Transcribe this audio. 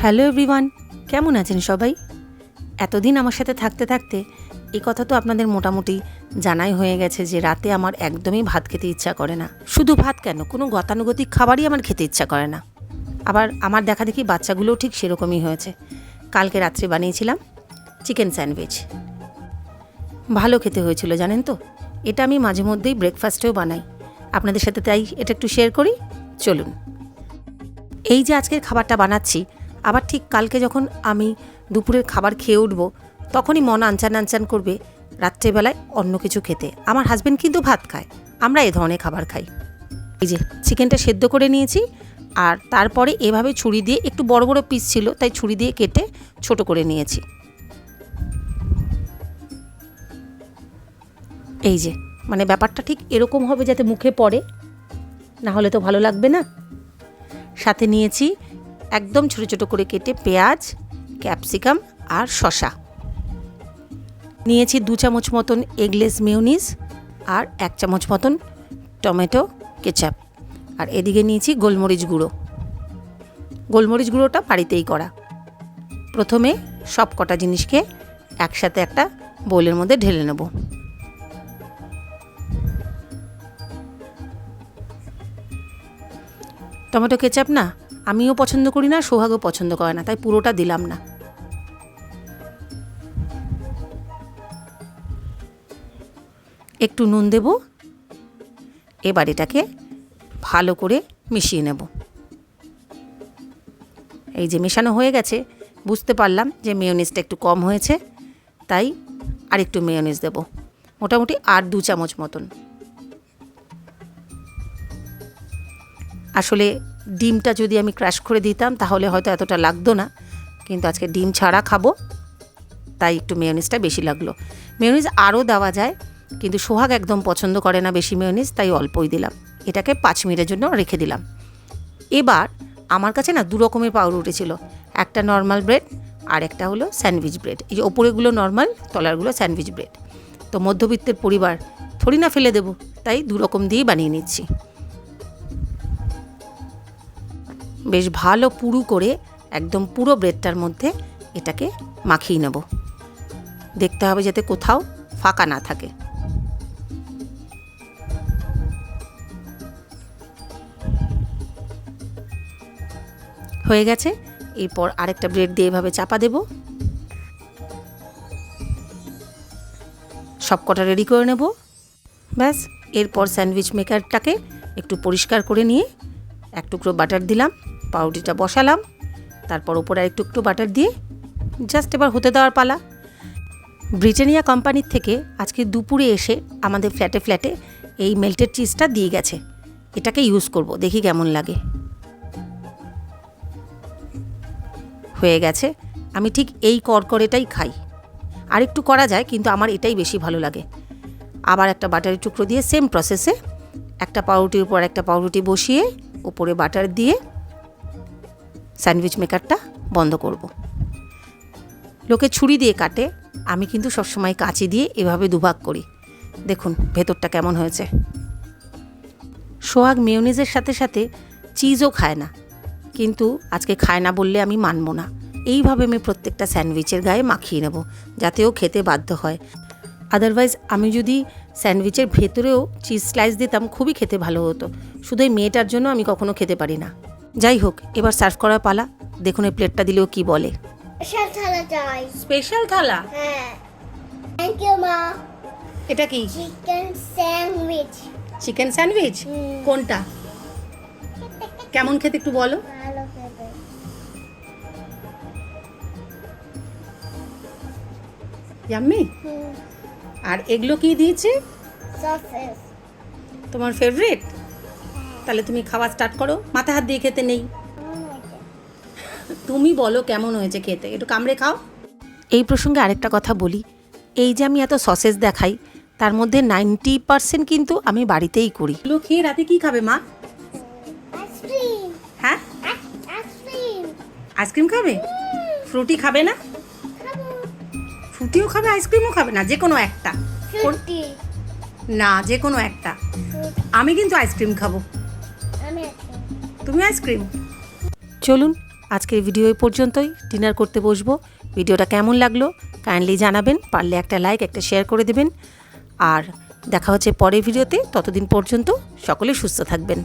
Hello everyone, কেমন আছেন সবাই? এতদিন আমার সাথে থাকতে থাকতে এই কথা তো আপনাদের মোটামুটি জানাই হয়ে গেছে যে রাতে আমার একদমই ভাত খেতে ইচ্ছা করে না। শুধু ভাত কেন? কোনো গতানুগতিক খাবারই আমার খেতে ইচ্ছা করে না। আবার আমার দেখা দেখি বাচ্চাগুলোও ঠিক সেরকমই হয়েছে। কালকে রাত্রে বানিয়েছিলাম চিকেন স্যান্ডউইচ। ভালো খেতে হয়েছিল, জানেন তো? এটা আমি মাঝে মধ্যেই ব্রেকফাস্টেও বানাই। আপনাদের সাথে তাই এটা একটু শেয়ার করি। চলুন। এই যে আজকের খাবারটা বানাচ্ছি আবার ঠিক কালকে যখন আমি দুপুরের খাবার খেয়ে উঠবো, তখনই মন আনচান আনচান করবে রাত্রেবেলায় অন্য কিছু খেতে। আমার হাজব্যান্ড কিন্তু ভাত খায়, আমরা এ ধরনের খাবার খাই। এই যে চিকেনটা সেদ্ধ করে নিয়েছি, আর তারপরে এভাবে ছুরি দিয়ে একটু বড় বড় পিস ছিল, তাই ছুরি দিয়ে কেটে ছোট করে নিয়েছি। এই যে মানে ব্যাপারটা ঠিক এরকম হবে যাতে মুখে পড়ে, না হলে তো ভালো লাগবে না। সাথে নিয়েছি একদম ছোটো ছোটো করে কেটে পেঁয়াজ, ক্যাপসিকাম আর শসা। নিয়েছি দু চামচ মতন এগলেস মিউনিস আর এক চামচ মতন টমেটো কেচাপ। আর এদিকে নিয়েছি গোলমরিচ গুঁড়ো। গোলমরিচ গুঁড়োটা বাড়িতেই করা। প্রথমে সব কটা জিনিসকে একসাথে একটা বোলের মধ্যে ঢেলে নেব। টমেটো কেচাপ না? আমিও পছন্দ করি না, সোহাগও পছন্দ করে না, তাই পুরোটা দিলাম না। একটু নুন দেব, এবার এটাকে ভালো করে মিশিয়ে নেব। এই যে মেশানো হয়ে গেছে, বুঝতে পারলাম যে মেয়োনিজটা একটু কম হয়েছে, তাই আর একটু মেয়োনিজ দেব। মোটামুটি আর দু চামচ মতন। আসলে ডিমটা যদি আমি ক্র্যাশ করে দিতাম, তাহলে হয়তো এতটা লাগতো না। কিন্তু আজকে ডিম ছাড়া খাব, তাই একটু মেয়োনিজটা বেশি লাগল। মেয়োনিজ আরও দেওয়া যায়, কিন্তু সোহাগ একদম পছন্দ করে না বেশি মেয়োনিজ তাই অল্পই দিলাম। এটাকে পাঁচ মিনিটের জন্য রেখে দিলাম। এবার আমার কাছে না দু রকমের পাউরুটি ছিল। একটা নর্মাল ব্রেড আর একটা হলো স্যান্ডউইচ ব্রেড এই যে ওপরেগুলো নর্মাল তলারগুলো স্যান্ডউইচ ব্রেড তো মধ্যবিত্তের পরিবার থরি না ফেলে দেবো। তাই দু রকম দিয়েই বানিয়ে নিচ্ছি। বেশ ভালো পুরু করে একদম পুরো ব্রেডটার মধ্যে এটাকে মাখিয়ে নেব। দেখতে হবে যাতে কোথাও ফাঁকা না থাকে। হয়ে গেছে। এরপর আরেকটা ব্রেড দিয়ে এভাবে চাপা দেব। সব কটা রেডি করে নেব। ব্যাস, এরপর স্যান্ডউইচ মেকারটাকে একটু পরিষ্কার করে নিয়ে এক টুকরো বাটার দিলাম। পাউরুটিটা বসালাম। তারপর ওপরে একটু একটু বাটার দিয়ে জাস্ট এবার হতে দেওয়ার পালা। ব্রিটানিয়া কোম্পানির থেকে আজকে দুপুরে এসে আমাদের ফ্ল্যাটে ফ্ল্যাটে এই মেল্টেড চিজটা দিয়ে গেছে। এটাকে ইউজ করব, দেখি কেমন লাগে। হয়ে গেছে। আমি ঠিক এই করকরেটাই খাই। আর একটু করা যায়, কিন্তু আমার এটাই বেশি ভালো লাগে। আবার একটা বাটারের টুকরো দিয়ে সেম প্রসেসে একটা পাউরুটির উপর একটা পাউরুটি বসিয়ে, উপরে বাটার দিয়ে স্যান্ডউইচ মেকারটা বন্ধ করব। লোকে ছুরি দিয়ে কাটে, আমি কিন্তু সবসময় কাঁচি দিয়ে এভাবে দুভাগ করি। দেখুন ভেতরটা কেমন হয়েছে। সোহাগ মেয়নিজের সাথে সাথে চিজও খায় না, কিন্তু আজকে খায় না বললে আমি মানব না। এইভাবে আমি প্রত্যেকটা স্যান্ডউইচের গায়ে মাখিয়ে নেব, যাতে ও খেতে বাধ্য হয়। আদারওয়াইজ আমি যদি স্যান্ডউইচের ভেতরেও চিজ স্লাইস দিতাম, খুবই খেতে ভালো হতো। শুধু এই মেয়েটার জন্য আমি কখনো খেতে পারি না। যাই হোক এবার সার্ভ করার পালা। দেখুন এই প্লেটটা দিলেও কি বলে। স্পেশাল থালা চাই। স্পেশাল থালা? হ্যাঁ। থ্যাংক ইউ মা। এটা কি? চিকেন স্যান্ডউইচ চিকেন স্যান্ডউইচ কোনটা? কেমন খেতে একটু বলো। ভালো খেতে। ইয়াম্মি আর এগুলো কি দিয়েছে? সসেস তোমার ফেভারিট তাহলে তুমি খাওয়া স্টার্ট করো। মাথা হাত দিয়ে খেতে নেই। তুমি বলো কেমন হয়েছে খেতে। একটু কামড়ে খাও। এই প্রসঙ্গে আরেকটা কথা বলি। এই যে আমি এত সসেজ দেখাই তার মধ্যে নাইনটি পার্সেন্ট কিন্তু আমি বাড়িতেই করি। এগুলো খেয়ে রাতে কি খাবে মা? আইসক্রিম হ্যাঁ? আইসক্রিম আইসক্রিম খাবে? ফ্রুটি খাবে না? ফ্রুটিও খাবে আইসক্রিমও খাবে না যে কোনো একটা না যে কোনো একটা আমি কিন্তু আইসক্রিম খাব। তুমি আইসক্রিম? চলুন আজকের ভিডিও এই পর্যন্তই। ডিনার করতে বসবো। ভিডিওটা কেমন লাগল কাইন্ডলি জানাবেন। পারলে একটা লাইক একটা শেয়ার করে দেবেন। আর দেখা হচ্ছে পরের ভিডিওতে ততদিন পর্যন্ত সকলে সুস্থ থাকবেন।